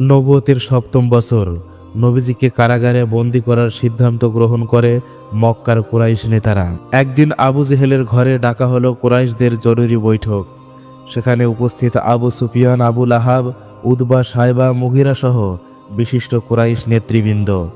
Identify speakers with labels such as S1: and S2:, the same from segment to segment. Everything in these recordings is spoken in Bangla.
S1: নবতের সপ্তম বছর, নবীজিকে কারাগারে বন্দি করার সিদ্ধান্ত গ্রহণ করে মক্কার কুরাইশ নেতারা। একদিন আবু জেহেলের ঘরে ডাকা হলো কুরাইশদের জরুরি বৈঠক। সেখানে উপস্থিত আবু সুফিয়ান আবুল আহাব উদবা সাইবা, মুগিরা সহ বিশিষ্ট কুরাইশ নেতৃবৃন্দ।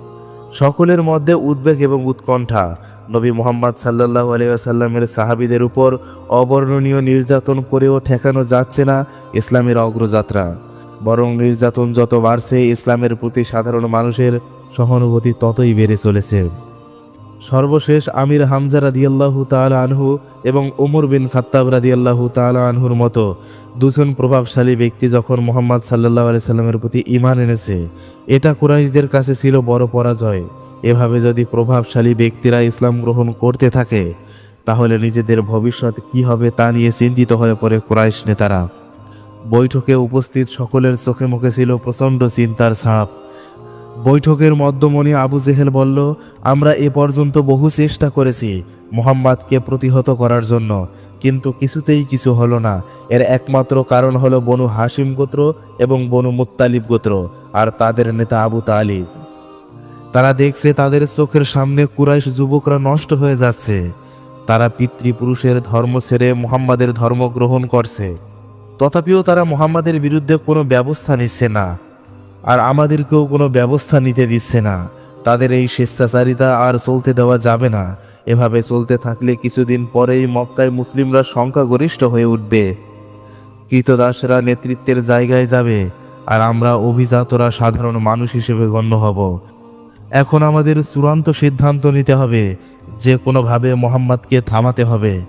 S1: সকলের মধ্যে উদ্বেগ এবং উৎকণ্ঠা। নবী মোহাম্মদ সাল্লাহ আলিয়াসাল্লামের সাহাবিদের উপর অবর্ণনীয় নির্যাতন করেও ঠেকানো যাচ্ছে না ইসলামের অগ্রযাত্রা। বরং নির্যাতন যত বাড়ছে, ইসলামের প্রতি সাধারণ মানুষের সহানুভূতি ততই বেড়ে চলেছে। সর্বশেষ আমির হামজা রাদিয়াল্লাহু তাআলা আনহু এবং ওমর বিন খাত্তাব রাদিয়াল্লাহু তাআলা আনহুর মতো দুজন প্রভাবশালী ব্যক্তি যখন মোহাম্মদ সাল্লাহ আলি সাল্লামের প্রতি ইমান এনেছে, এটা কুরাইশদের কাছে ছিল বড় পরাজয়। এভাবে যদি প্রভাবশালী ব্যক্তিরা ইসলাম গ্রহণ করতে থাকে, তাহলে নিজেদের ভবিষ্যৎ কি হবে তা নিয়ে চিন্তিত হয়ে পড়ে কুরাইশ নেতারা। বৈঠকে উপস্থিত সকলের চোখে মুখে ছিল প্রচণ্ড চিন্তার ছাপ। বৈঠকের মধ্যমণি আবু জেহেল বলল, আমরা এ পর্যন্ত বহু চেষ্টা করেছি মোহাম্মদকে প্রতিহত করার জন্য, কিন্তু কিছুতেই কিছু হলো না। এর একমাত্র কারণ হলো বনু হাসিম গোত্র এবং বনু মুত্তালিব গোত্র আর তাদের নেতা আবু তালিব। তারা দেখছে তাদের চোখের সামনে কুরাইশ যুবকরা নষ্ট হয়ে যাচ্ছে। তারা পিতৃপুরুষের ধর্ম ছেড়ে মোহাম্মদের ধর্ম গ্রহণ করছে। তথাপিও তারা মুহাম্মাদের বিরুদ্ধে কোনো ব্যবস্থা নিচ্ছে না। আর আমাদেরকেও কোনো ব্যবস্থা নিতে দিচ্ছে না। তাদের এই স্বেচ্ছাচারিতা আর চলতে দেওয়া যাবে না। এভাবে চলতে থাকলে কিছুদিন পরেই মক্কায় মুসলিমরা সংখ্যাগরিষ্ঠ হয়ে উঠবে। কৃতদাসরা নেতৃত্বের জায়গায় যাবে, আর আমরা অভিজাতরা সাধারণ মানুষ হিসেবে গণ্য হব। এখন আমাদের চূড়ান্ত সিদ্ধান্ত নিতে হবে, যে কোনোভাবে মোহাম্মদকে থামাতে হবে।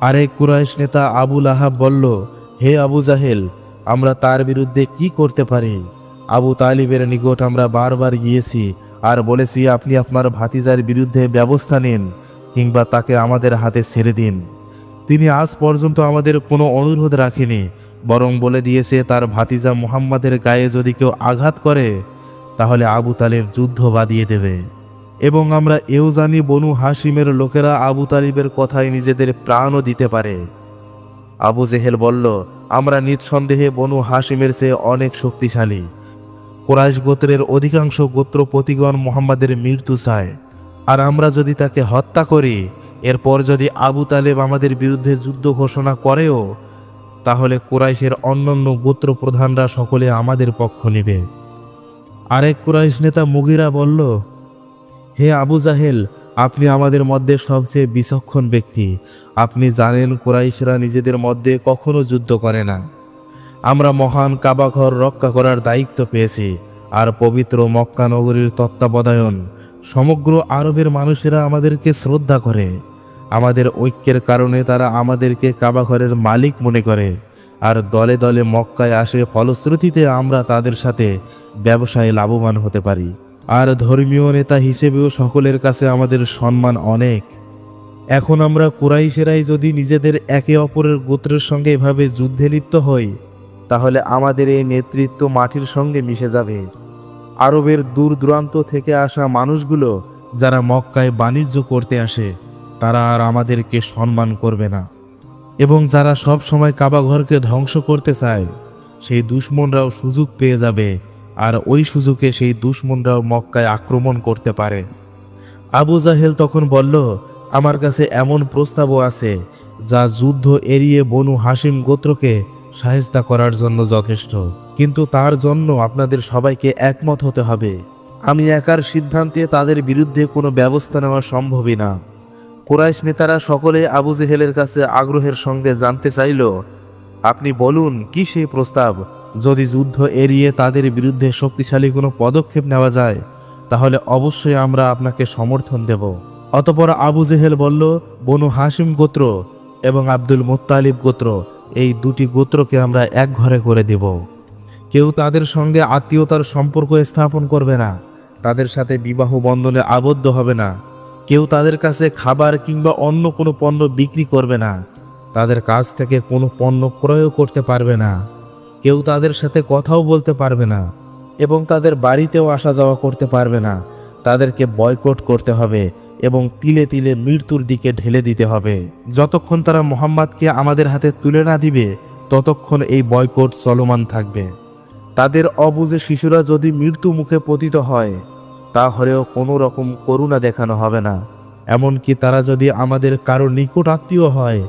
S1: আরেক কুরাইশ নেতা আবুল আহাব বলল হে আবু জাহেল, আমরা তার বিরুদ্ধে কি করতে পারি? আবু তালিবের নিকট আমরা বারবার গিয়েছি আর বলেছি, আপনি আপনার ভাতিজার বিরুদ্ধে ব্যবস্থা নিন কিংবা তাকে আমাদের হাতে ছেড়ে দিন। তিনি আজ পর্যন্ত আমাদের কোনো অনুরোধ রাখেনি, বরং বলে দিয়েছে, তার ভাতিজা মুহাম্মাদের গায়ে যদি কেউ আঘাত করে, তাহলে আবু তালেব যুদ্ধ বাদিয়ে দেবে। এবং আমরা এও জানি বনু হাসিমের লোকেরা আবু তালিবের কথায় নিজেদের প্রাণও দিতে পারে। আবু জেহেল বলল, আমরা নিঃসন্দেহে বনু হাসিমের চেয়ে অনেক শক্তিশালী। কোরাইশ গোত্রের অধিকাংশ গোত্র প্রতিগণ মোহাম্মদের মৃত্যু চায়। আর আমরা যদি তাকে হত্যা করি, এরপর যদি আবু তালেব আমাদের বিরুদ্ধে যুদ্ধ ঘোষণা করেও, তাহলে কুরাইশের অন্যান্য গোত্র প্রধানরা সকলে আমাদের পক্ষ নেবে। আরেক কুরাইশ নেতা মুগিরা বলল, হে আবু জাহেল আপনি আমাদের মধ্যে সবচেয়ে বিচক্ষণ ব্যক্তি। আপনি জানেন কুরাইশরা নিজেদের মধ্যে কখনো যুদ্ধ করে না। আমরা মহান কাবাঘর রক্ষা করার দায়িত্ব পেয়েছি, আর পবিত্র মক্কা নগরীর তত্ত্বাবধায়ন। সমগ্র আরবের মানুষেরা আমাদেরকে শ্রদ্ধা করে। আমাদের ঐক্যের কারণে তারা আমাদেরকে কাবাঘরের মালিক মনে করে, আর দলে দলে মক্কায় আসে ফলশ্রুতিতে আমরা তাদের সাথে ব্যবসায় লাভবান হতে পারি। আর ধর্মীয় নেতা হিসেবেও সকলের কাছে আমাদের সম্মান অনেক। এখন আমরা কুরাইশেরাই যদি নিজেদের একে অপরের গোত্রের সঙ্গে এভাবে যুদ্ধে লিপ্ত হই, তাহলে আমাদের এই নেতৃত্ব মাটির সঙ্গে মিশে যাবে। আরবের দূর দূরান্ত থেকে আসা মানুষগুলো যারা মক্কায় বাণিজ্য করতে আসে, তারা আর আমাদেরকে সম্মান করবে না। এবং যারা সব সময় কাবাঘরকে ধ্বংস করতে চায়, সেই দুশ্মনরাও সুযোগ পেয়ে যাবে। আর ওই সুযোগে সেই দুশ্মনরাও মক্কায় আক্রমণ করতে পারে। আবু জাহেল তখন বলল, আমার কাছে এমন প্রস্তাবও আছে, যা যুদ্ধ এড়িয়ে বনু হাসিম গোত্রকে সাহেস্তা করার জন্য যথেষ্ট। কিন্তু তার জন্য আপনাদের সবাইকে একমত হতে হবে। আমি একার সিদ্ধান্তে তাদের বিরুদ্ধে কোনো ব্যবস্থা নেওয়া সম্ভবই না। কুরাইশ নেতারা সকলে আবু জেহেলের কাছে আগ্রহের সঙ্গে জানতে চাইল, আপনি বলুন, কি সেই প্রস্তাব? যদি যুদ্ধ এড়িয়ে তাদের বিরুদ্ধে শক্তিশালী কোনো পদক্ষেপ নেওয়া যায়, তাহলে অবশ্যই আমরা আপনাকে সমর্থন দেব। অতপর আবু জেহেল বলল, বনু হাসিম গোত্র এবং আব্দুল মোত্তালিব গোত্র, এই দুটি গোত্রকে আমরা এক ঘরে করে দেব। কেউ তাদের সঙ্গে আত্মীয়তার সম্পর্ক স্থাপন করবে না, তাদের সাথে বিবাহ বন্ধনে আবদ্ধ হবে না। কেউ তাদের কাছে খাবার কিংবা অন্য কোনো পণ্য বিক্রি করবে না, তাদের কাছ থেকে কোনো পণ্য ক্রয়ও করতে পারবে না। কেউ তাদের সাথে কথাও বলতে পারবে না এবং তাদের বাড়িতেও আসা যাওয়া করতে পারবে না। তাদেরকে বয়কট করতে হবে এবং তিলে তিলে মৃত্যুর দিকে ঢেলে দিতে হবে। যতক্ষণ তারা মোহাম্মদকে আমাদের হাতে তুলে না দিবে, ততক্ষণ এই বয়কট চলমান থাকবে। তাদের অবুঝে শিশুরা যদি মৃত্যু মুখে পতিত হয়, তাহলেও কোনো রকম করুণা দেখানো হবে না। এমনকি তারা যদি আমাদের কারও নিকট আত্মীয় হয়,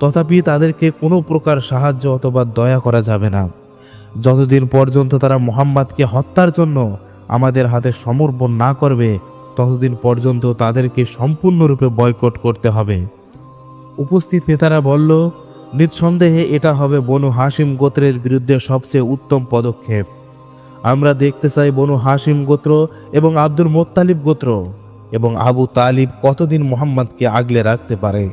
S1: তথাপি তাদেরকে কোনো প্রকার সাহায্য অথবা দয়া করা যাবে না। যতদিন পর্যন্ত তারা মোহাম্মদকে হত্যার জন্য আমাদের হাতে সমর্পণ না করবে, ততদিন পর্যন্ত তাদেরকে সম্পূর্ণরূপে বয়কট করতে হবে। উপস্থিত নেতারা বলল, নিঃসন্দেহে এটা হবে বনু হাসিম গোত্রের বিরুদ্ধে সবচেয়ে উত্তম পদক্ষেপ। আমরা দেখতে চাই বনু হাসিম গোত্র এবং আব্দুল মোত্তালিব গোত্র এবং আবু তালিব কতদিন মোহাম্মদকে আগলে রাখতে পারে।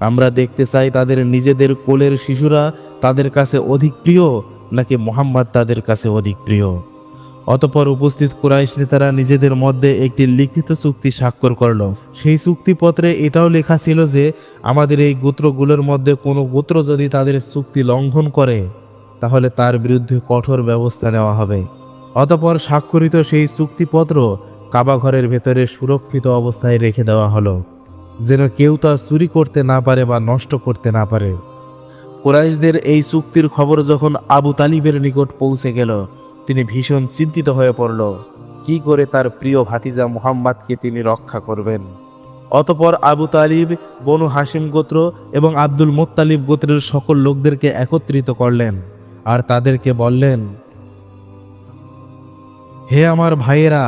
S1: আমরা দেখতে চাই তাদের নিজেদের কোলের শিশুরা তাদের কাছে অধিক প্রিয় নাকি মোহাম্মদ তাদের কাছে অধিক প্রিয়? অতপর উপস্থিত কুরাইশ নেতারা নিজেদের মধ্যে একটি লিখিত চুক্তি স্বাক্ষর করল। সেই চুক্তিপত্রে এটাও লেখা ছিল যে, আমাদের এই গোত্রগুলোর মধ্যে কোনো গোত্র যদি তাদের চুক্তি লঙ্ঘন করে, তাহলে তার বিরুদ্ধে কঠোর ব্যবস্থা নেওয়া হবে। অতপর স্বাক্ষরিত সেই চুক্তিপত্র কাবা ঘরের ভেতরে সুরক্ষিত অবস্থায় রেখে দেওয়া হলো। যেন কেউ তা চুরি করতে না পারে বা নষ্ট করতে না পারে। কুরাইশদের এই চুক্তির খবর যখন আবু তালিবের নিকট পৌঁছে গেল, তিনি ভীষণ চিন্তিত হয়ে পড়ল। কি করে তার প্রিয় ভাতিজা মোহাম্মদকে তিনি রক্ষা করবেন? অতপর আবু তালিব, বনু হাসিম গোত্র এবং আব্দুল মোত্তালিব গোত্রের সকল লোকদেরকে একত্রিত করলেন আর তাদেরকে বললেন, হে আমার ভাইয়েরা,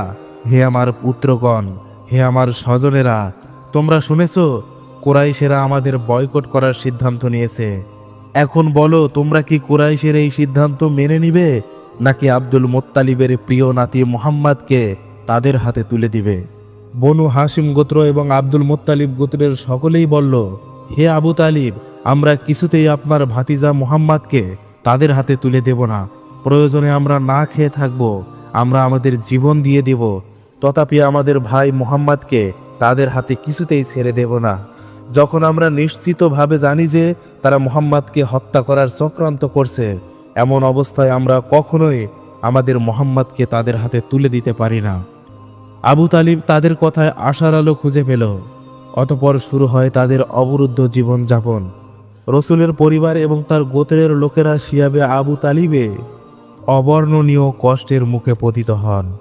S1: হে আমার পুত্রগণ, হে আমার স্বজনেরা, তোমরা শুনেছ, কোরাইশেরা আমাদের বয়কট করার সিদ্ধান্ত নিয়েছে। এখন বলো, তোমরা কি কোরাইশের এই সিদ্ধান্ত মেনে নিবে, নাকি আব্দুল মোত্তালিবের প্রিয় নাতি মোহাম্মদকে তাদের হাতে তুলে দিবে? বনু হাসিম গোত্র এবং আব্দুল মোত্তালিব গোত্রের সকলেই বলল, হে আবু তালিব, আমরা কিছুতেই আপনার ভাতিজা মোহাম্মদকে তাদের হাতে তুলে দেব না। প্রয়োজনে আমরা না খেয়ে থাকব, আমরা আমাদের জীবন দিয়ে দেব। তথাপি আমাদের ভাই মোহাম্মদকে তাদের হাতে কিছুতেই ছেড়ে দেব না। যখন আমরা নিশ্চিতভাবে জানি যে তারা মোহাম্মদকে হত্যা করার চক্রান্ত করছে, এমন অবস্থায় আমরা কখনোই আমাদের মোহাম্মদকে তাদের হাতে তুলে দিতে পারি না। আবু তালিব তাদের কথায় আশার আলো খুঁজে পেল, অতপর শুরু হয় তাদের অবরুদ্ধ জীবনযাপন। রসুলের পরিবার এবং তার গোত্রের লোকেরা শিয়াবে আবু তালিবে অবর্ণনীয় কষ্টের মুখে পতিত হন।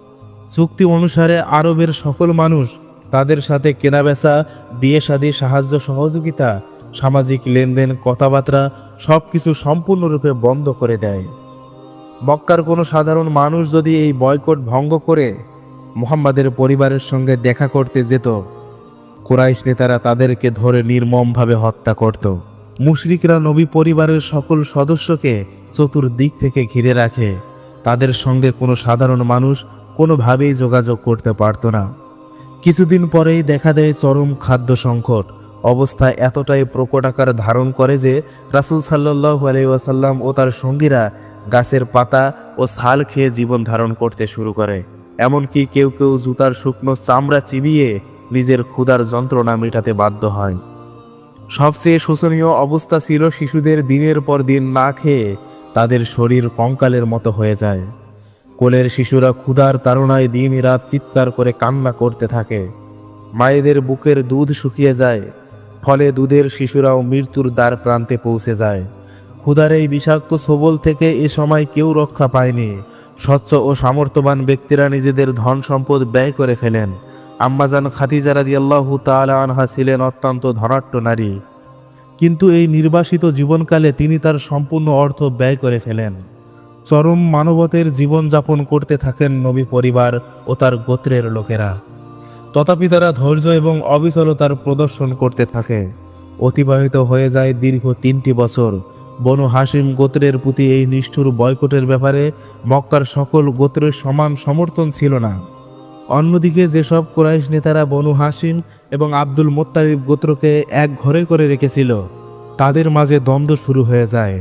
S1: চুক্তি অনুসারে আরবের সকল মানুষ তাদের সাথে কেনাবেচা, বিয়ে শাদী সাহায্য, সহযোগিতা, সামাজিক লেনদেন, কথাবার্তা সব কিছু সম্পূর্ণরূপে বন্ধ করে দেয়। মক্কার কোনো সাধারণ মানুষ যদি এই বয়কট ভঙ্গ করে, মোহাম্মদের পরিবারের সঙ্গে দেখা করতে যেত। কুরাইশ নেতারা তাদেরকে ধরে নির্মমভাবে হত্যা করত। মুশরিকরা নবী পরিবারের সকল সদস্যকে চতুর্দিক থেকে ঘিরে রাখে। তাদের সঙ্গে কোনো সাধারণ মানুষ কোনোভাবেই যোগাযোগ করতে পারত না। কিছুদিন পরেই দেখা দেয় চরম খাদ্য সংকট। অবস্থা এতটাই প্রকট আকার ধারণ করে যে রাসুল সাল্লাহ আলাইসাল্লাম ও তার সঙ্গীরা গাছের পাতা ও ছাল খেয়ে জীবন ধারণ করতে শুরু করে। এমনকি কেউ কেউ জুতার শুকনো চামড়া চিবিয়ে নিজের ক্ষুধার যন্ত্রণা মেটাতে বাধ্য হয়। সবচেয়ে শোচনীয় অবস্থা ছিল শিশুদের দিনের পর দিন না খেয়ে তাদের শরীর কঙ্কালের মতো হয়ে যায়। কোলের শিশুরা ক্ষুধার তাড়নায় দিন রাত চিৎকার করে কান্না করতে থাকে। মায়েদের বুকের দুধ শুকিয়ে যায়, ফলে দুধের শিশুরাও মৃত্যুর দ্বার প্রান্তে পৌঁছে যায়। ক্ষুধার এই বিষাক্ত সবল থেকে এ সময় কেউ রক্ষা পায়নি। স্বচ্ছ ও সামর্থ্যবান ব্যক্তিরা নিজেদের ধন সম্পদ ব্যয় করে ফেলেন। আম্মাজান খাতিজা রাদিয়াল্লাহু তাআলা আনহা ছিলেন অত্যন্ত ধনাট্য নারী। কিন্তু এই নির্বাসিত জীবনকালে তিনি তার সম্পূর্ণ অর্থ ব্যয় করে ফেলেন। চরম মানবতের জীবনযাপন করতে থাকেন নবী পরিবার ও তার গোত্রের লোকেরা। তথাপি তারা ধৈর্য এবং অবিচলতার প্রদর্শন করতে থাকে। অতিবাহিত হয়ে যায় দীর্ঘ তিনটি বছর। বনু হাসিম গোত্রের প্রতি এই নিষ্ঠুর বয়কটের ব্যাপারে মক্কার সকল গোত্রের সমান সমর্থন ছিল না। অন্যদিকে যেসব কোরাইশ নেতারা বনু হাসিম এবং আব্দুল মোত্তারিব গোত্রকে এক ঘরে করে রেখেছিল, তাদের মাঝে দ্বন্দ্ব শুরু হয়ে যায়।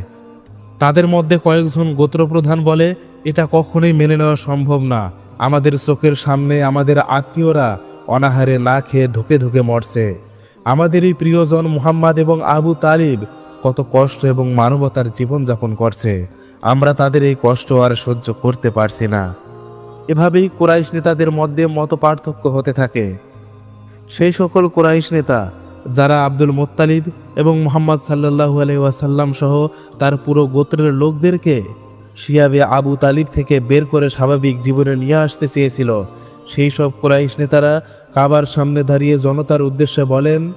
S1: তাদের মধ্যে কয়েকজন গোত্রপ্রধান বলে, এটা কখনোই মেনে নেওয়া সম্ভব না। আমাদের চোখের সামনে আমাদের আত্মীয়রা অনাহারে না খেয়ে ধুকে ধুকে মরছে। আমাদের এই প্রিয়জন মুহাম্মদ এবং আবু তালিব কত কষ্ট এবং মানবতার জীবনযাপন করছে। আমরা তাদের এই কষ্ট আর সহ্য করতে পারছি না। এভাবেই কোরাইশ নেতাদের মধ্যে মত পার্থক্য হতে থাকে। সেই সকল কোরাইশ নেতা যারা আব্দুল মোত্তালিব এবং মোহাম্মদ সাল্লাহু ওয়াসাল্লাম সহ তার পুরো গোত্রের লোকদেরকে শিয়াবে আবু তালিব থেকে বের করে স্বাভাবিক জীবনে নিয়ে আসতে চেয়েছিল। সেই সব কোরাইশ নেতারা কাবার সামনে দাঁড়িয়ে জনতার উদ্দেশ্যে বলেন,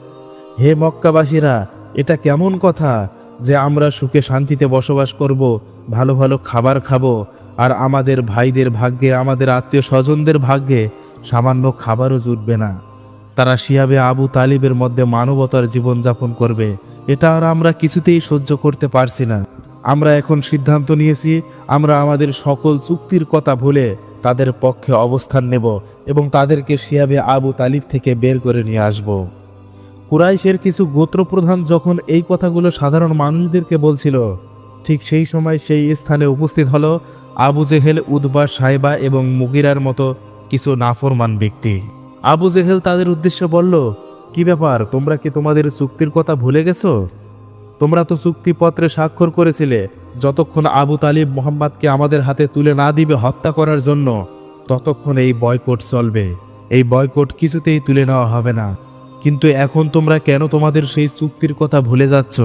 S1: হে মক্কাবাসীরা, এটা কেমন কথা যে আমরা সুখে শান্তিতে বসবাস করব, ভালো ভালো খাবার খাব, আর আমাদের ভাইদের ভাগ্যে, আমাদের আত্মীয় স্বজনদের ভাগ্যে সামান্য খাবারও জুটবে না। তারা শিয়াবে আবু তালিবের মধ্যে মানবতার জীবনযাপন করবে। এটা আর আমরা কিছুতেই সহ্য করতে পারছি না। আমরা এখন সিদ্ধান্ত নিয়েছি, আমরা আমাদের সকল চুক্তির কথা ভুলে তাদের পক্ষে অবস্থান নেব এবং তাদেরকে শিয়াবে আবু তালিব থেকে বের করে নিয়ে আসব। কুরাইশের কিছু গোত্রপ্রধান যখন এই কথাগুলো সাধারণ মানুষদেরকে বলছিল, ঠিক সেই সময় সেই স্থানে উপস্থিত হলো আবু জেহেল, উদ্বা সাহেবা এবং মুগিরার মতো কিছু নাফরমান ব্যক্তি। আবু জেহেল তাদের উদ্দেশ্য বলল, কি ব্যাপার, তোমরা কি তোমাদের চুক্তির কথা ভুলে গেছো? তোমরা তো চুক্তিপত্রে স্বাক্ষর করেছিলে, যতক্ষণ আবু তালিব মোহাম্মদকে আমাদের হাতে তুলে না দিবে হত্যা করার জন্য, ততক্ষণ এই বয়কট চলবে। এই বয়কট কিছুতেই তুলে নেওয়া হবে না। কিন্তু এখন তোমরা কেন তোমাদের সেই চুক্তির কথা ভুলে যাচ্ছ?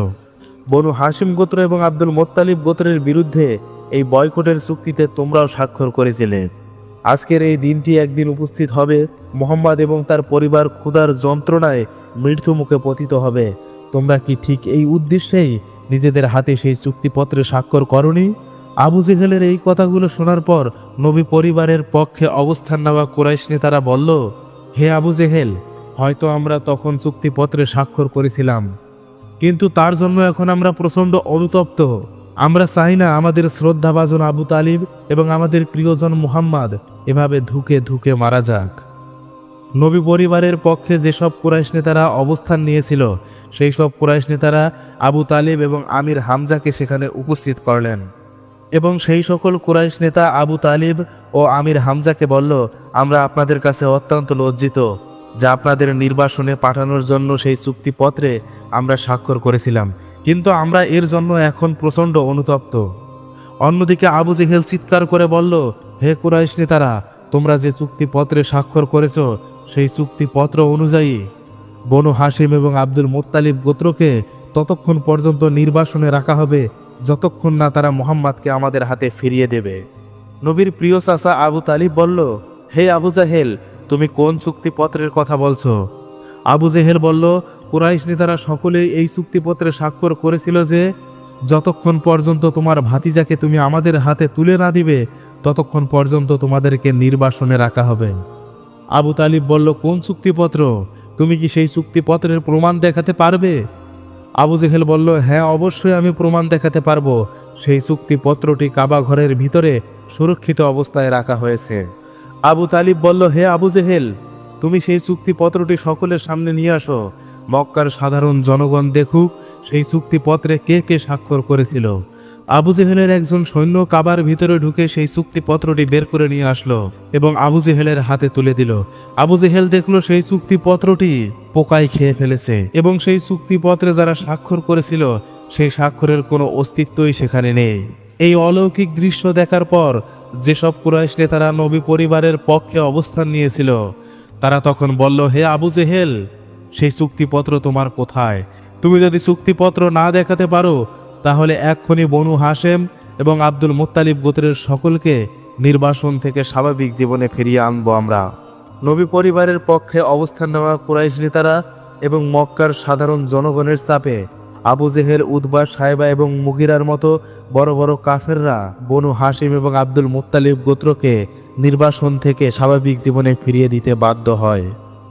S1: বনু হাসিম গোত্র এবং আব্দুল মোত্তালিব গোত্রের বিরুদ্ধে এই বয়কটের চুক্তিতে তোমরাও স্বাক্ষর করেছিলে। আজকের এই দিনটি একদিন উপস্থিত হবে। মোহাম্মদ এবং তার পরিবার ক্ষুধার যন্ত্রণায় মৃত্যু মুখে পতিত হবে। তোমরা কি ঠিক এই উদ্দেশ্যেই নিজেদের হাতে সেই চুক্তিপত্রে স্বাক্ষর করনি? আবু জেহেলের এই কথাগুলো শোনার পর নবী পরিবারের পক্ষে অবস্থান নেওয়া কুরাইশ নেতারা বলল, হে আবু জেহেল, হয়তো আমরা তখন চুক্তিপত্রে স্বাক্ষর করেছিলাম। কিন্তু তার জন্য এখন আমরা প্রচণ্ড অনুতপ্ত। আমরা চাই না আমাদের শ্রদ্ধাভাজন আবু তালিব এবং আমাদের প্রিয়জন মুহাম্মদ এভাবে ধুকে ধুকে মারা যাক। নবী পরিবারের পক্ষে যেসব কুরাইশ নেতারা অবস্থান নিয়েছিল সেই সব কুরাইশ নেতারা আবু তালিব এবং আমির হামজাকে সেখানে উপস্থিত করলেন। এবং সেই সকল কুরাইশ নেতা আবু তালিব ও আমির হামজাকে বলল, আমরা আপনাদের কাছে অত্যন্ত লজ্জিত, যা আপনাদের নির্বাসনে পাঠানোর জন্য সেই চুক্তিপত্রে আমরা স্বাক্ষর করেছিলাম। কিন্তু আমরা এর জন্য এখন প্রচণ্ড অনুতপ্ত। অন্যদিকে আবু জেহেল চিৎকার করে বলল, হে কুরাইশ নেতারা, তোমরা যে চুক্তিপত্রে স্বাক্ষর করেছ, সেই চুক্তিপত্র অনুযায়ী বনু হাসিম এবং আব্দুল মোত্তালিব গোত্রকে ততক্ষণ পর্যন্ত নির্বাসনে রাখা হবে, যতক্ষণ না তারা মোহাম্মদকে আমাদের হাতে ফিরিয়ে দেবে। নবীর প্রিয় চাচা আবু তালিব বলল, হে আবু জাহেল, তুমি কোন চুক্তিপত্রের কথা বলছো? আবু জেহেল বলল কুরাইশ নেতারা সকলেই এই চুক্তিপত্রে স্বাক্ষর করেছিল যে, যতক্ষণ পর্যন্ত তোমার ভাতিজাকে তুমি আমাদের হাতে তুলে না দিবে, ততক্ষণ পর্যন্ত তোমাদেরকে নির্বাসনে রাখা হবে। আবু তালিব বলল, কোন চুক্তিপত্র? তুমি কি সেই চুক্তিপত্রের প্রমাণ দেখাতে পারবে? আবু জেহেল বলল হ্যাঁ অবশ্যই আমি প্রমাণ দেখাতে পারব। সেই চুক্তিপত্রটি কাবা ঘরের ভিতরে সুরক্ষিত অবস্থায় রাখা হয়েছে। আবু তালিব বলল, হে আবু জেহেল, তুমি সেই চুক্তিপত্রটি সকলের সামনে নিয়ে আসো। মক্কার সাধারণ জনগণ দেখুক, সেই চুক্তিপত্রে কে কে স্বাক্ষর করেছিল। আবু জেহেলের একজন সৈন্য কাবার ভিতরে ঢুকে সেই চুক্তিপত্রটি বের করে নিয়ে আসলো এবং আবু জেহেলের হাতে তুলে দিল। আবু জেহেল দেখল সেই চুক্তিপত্রটি পোকায় খেয়ে ফেলেছে এবং সেই চুক্তিপত্রে যারা স্বাক্ষর করেছিল, সেই স্বাক্ষরের কোনো অস্তিত্বই সেখানে নেই। এই অলৌকিক দৃশ্য দেখার পর যেসব কুরাইশ নেতারা নবী পরিবারের পক্ষে অবস্থান নিয়েছিল, তারা তখন বলল, হে আবু জেহেল সেই চুক্তিপত্র তোমার কোথায়? তুমি যদি চুক্তিপত্র না দেখাতে পারো, তাহলে এক্ষুনি বনু হাসেম এবং আব্দুল মোত্তালিব গোত্রের সকলকে নির্বাসন থেকে স্বাভাবিক জীবনে ফিরিয়ে আনব আমরা। নবী পরিবারের পক্ষে অবস্থান নেওয়া কুরাইশ নেতারা এবং মক্কার সাধারণ জনগণের চাপে আবু জেহেল উদ্বা সাহেবা এবং মুগিরার মতো বড় বড় কাফেররা বনু হাসিম এবং আব্দুল মুত্তালিব গোত্রকে নির্বাসন থেকে স্বাভাবিক জীবনে ফিরিয়ে দিতে বাধ্য হয়।